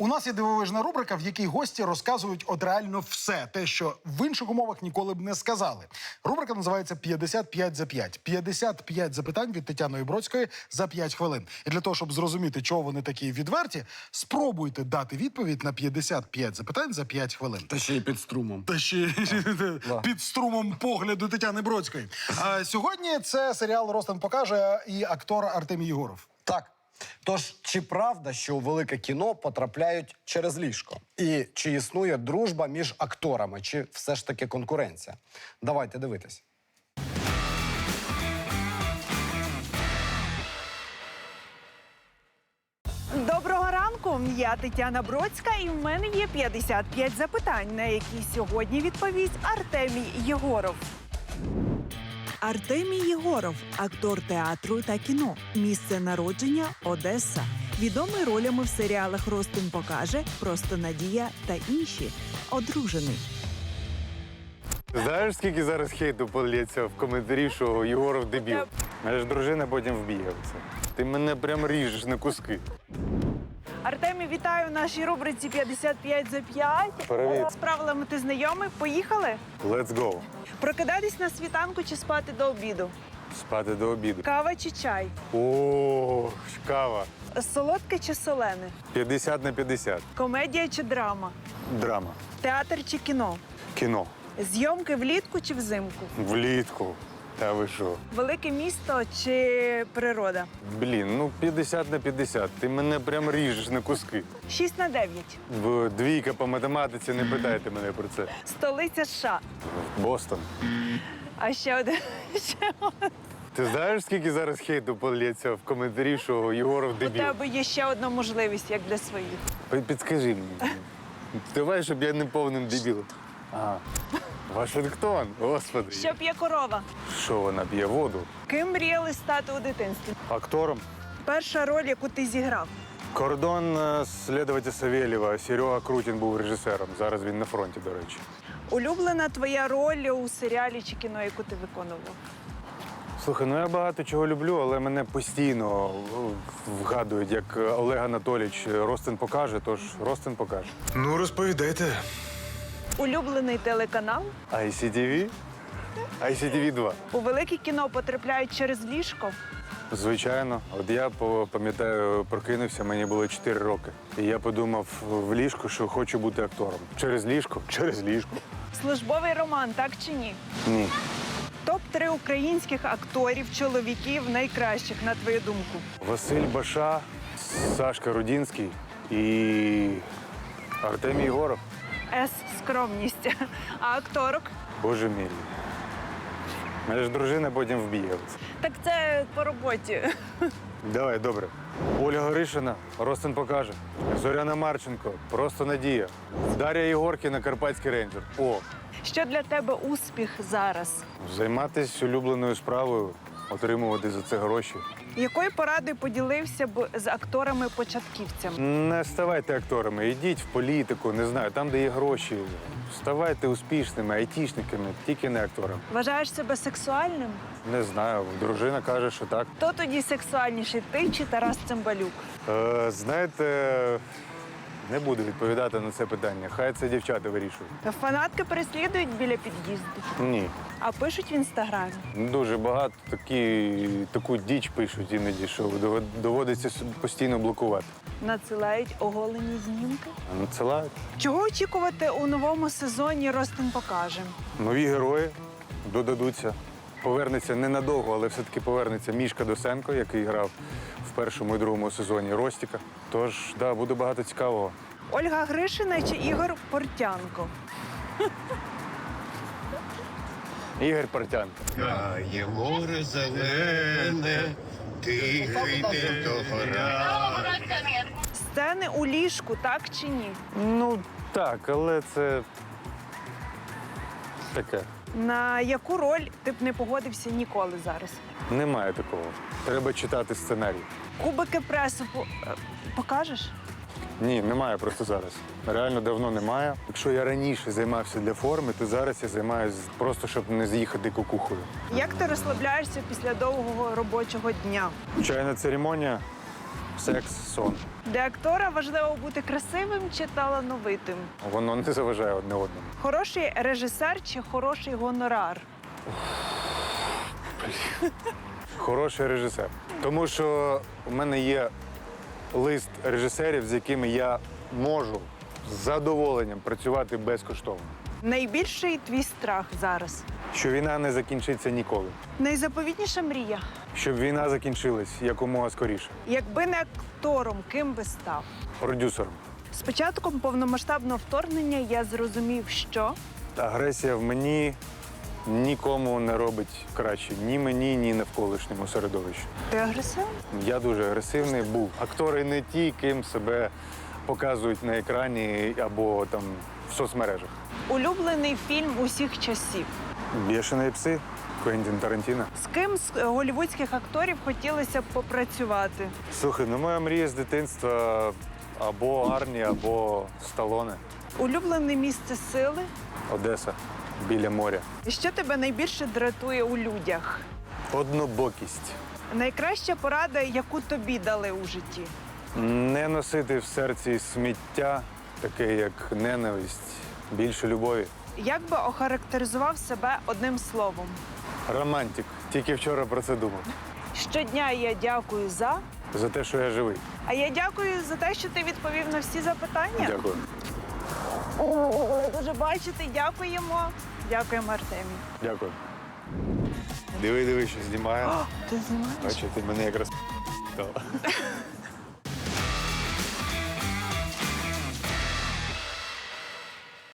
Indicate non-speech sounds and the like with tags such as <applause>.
У нас є дивовижна рубрика, в якій гості розказують от реально все, те, що в інших умовах ніколи б не сказали. Рубрика називається «55 за 5». 55 запитань від Тетяної Бродської за 5 хвилин. І для того, щоб зрозуміти, чого вони такі відверті, спробуйте дати відповідь на 55 запитань за 5 хвилин. Та ще й під струмом. Та ще <laughs> під струмом погляду Тетяни Бродської. А сьогодні це серіал Ростан покаже і актор Артемій Єгоров. Так. Тож, чи правда, що у велике кіно потрапляють через ліжко? І чи існує дружба між акторами, чи все ж таки конкуренція? Давайте дивитись. Доброго ранку. Я Тетяна Бродська, і в мене є 55 запитань, на які сьогодні відповість Артемій Єгоров. Артемій Єгоров, актор театру та кіно. Місце народження Одеса. Відомий ролями в серіалах Ростин покаже, Просто Надія та інші. Одружений. Знаєш, скільки зараз хейту полється в коментарі, що Єгоров дебіл? Я- ж дружина потім вб'є. Ти мене прям ріжеш на куски. Артемій, вітаю в нашій рубриці 55 за 5. Привіт. З правилами ти знайомий? Поїхали? Let's go. Прокидатись на світанку чи спати до обіду? Спати до обіду. Кава чи чай? О, кава. Солодке чи солене? 50 на 50. Комедія чи драма? Драма. Театр чи кіно? Кіно. Зйомки влітку чи взимку? Влітку. Та ви що? Велике місто чи природа? Блін, ну 50 на 50. Ти мене прям ріжеш на куски. 6 на 9. В двійка по математиці, не питайте мене про це. Столиця США. Бостон. А ще один. <laughs> Ще один. Ти знаєш, скільки зараз хейту полється в коментарі, що Єгоров У дебіл? тебе є ще одна можливість, як для своїх. Пи- Підскажи мені. Давай, щоб я не повним дебілом. Ага. Вашингтон, господи. Що п'є корова? Що вона п'є воду? Ким мріяли стати у дитинстві? Актором. Перша роль, яку ти зіграв. Кордон е, слідувача Савєлєва. Серега Крутін був режисером. Зараз він на фронті, до речі. Улюблена твоя роль у серіалі чи кіно, яку ти виконував? Слухай, ну я багато чого люблю, але мене постійно е, вгадують, як Олег Анатолійович Ростин покаже, тож Ростин покаже. Ну, розповідайте. Улюблений телеканал. ICTV? ICTV 2. У велике кіно потрапляють через ліжко. Звичайно, от я пам'ятаю, прокинувся, мені було 4 роки. І я подумав в ліжку, що хочу бути актором. Через ліжко? Через ліжко. Службовий роман, так чи ні? Ні. Топ 3 українських акторів, чоловіків найкращих, на твою думку. Василь Баша, Сашка Рудінський і Артемій Єгоров. С скромність. А акторок? Боже мій. Мене ж дружина потім вб'є. Так це по роботі. Давай, добре. Ольга Гришина, Ростин покаже. Зоряна Марченко, просто надія. Дар'я Єгоркіна, Карпатський рейнджер. О, Що для тебе успіх зараз? займатися улюбленою справою, отримувати за це гроші. Якою порадою поділився б з акторами-початківцями? Не ставайте акторами, йдіть в політику, не знаю, там, де є гроші. Ставайте успішними, айтішниками, тільки не акторами. Вважаєш себе сексуальним? Не знаю, дружина каже, що так. Хто тоді сексуальніший? Ти чи Тарас Цимбалюк? Е, знаєте, не буду відповідати на це питання. Хай це дівчата вирішують. Фанатки переслідують біля під'їзду, Ні. а пишуть в інстаграмі. Дуже багато такі, таку діч пишуть іноді, що довод- доводиться с- постійно блокувати. Надсилають оголені знімки. Надсилають. Чого очікувати у новому сезоні Ростин покаже? Нові герої додадуться. Повернеться ненадовго, але все-таки повернеться Мішка Досенко, який грав в першому і другому сезоні Ростіка. Тож, да, буде багато цікавого. Ольга Гришина чи Ігор Портянко? <laughs> Ігор Партянко. Є море зелене, тихий до гора. Сцени у ліжку, так чи ні? Ну, так, але це таке. На яку роль ти б не погодився ніколи зараз? Немає такого. Треба читати сценарій. Кубики пресу по- е, покажеш? Ні, немає просто зараз. Реально давно немає. Якщо я раніше займався для форми, то зараз я займаюся просто, щоб не з'їхати кукухою. Як ти розслабляєшся після довгого робочого дня? Чайна церемонія, секс, сон. Для актора важливо бути красивим чи талановитим. Воно не заважає одне одному. Хороший режисер чи хороший гонорар. Хороший режисер. Тому що у мене є лист режисерів, з якими я можу з задоволенням працювати безкоштовно. Найбільший твій страх зараз. Що війна не закінчиться ніколи. Найзаповітніша мрія. Щоб війна закінчилась якомога скоріше. Якби не актором, ким би став? Продюсером. З початком повномасштабного вторгнення я зрозумів, що Агресія в мені нікому не робить краще. Ні мені, ні навколишньому середовищу. ти агресивний. Я дуже агресивний був. Актори не ті, ким себе показують на екрані або там в соцмережах. Улюблений фільм усіх часів. Бішені пси Квентін Тарантіно. З ким з е, голівудських акторів хотілося б попрацювати? Слухай, ну моя мрія з дитинства або Арні, або Сталоне. Улюблене місце сили. Одеса біля моря. Що тебе найбільше дратує у людях? Однобокість. Найкраща порада, яку тобі дали у житті. Не носити в серці сміття, таке як ненависть, більше любові. Як би охарактеризував себе одним словом? Романтик. Тільки вчора про це думав. Щодня я дякую за. За те, що я живий. А я дякую за те, що ти відповів на всі запитання. Дякую. Дуже бачити, дякуємо. Дякуємо, Артемі. Дякую. Диви, диви, що знімає. Ти знімаєш? Бачите, мене якраз. <laughs>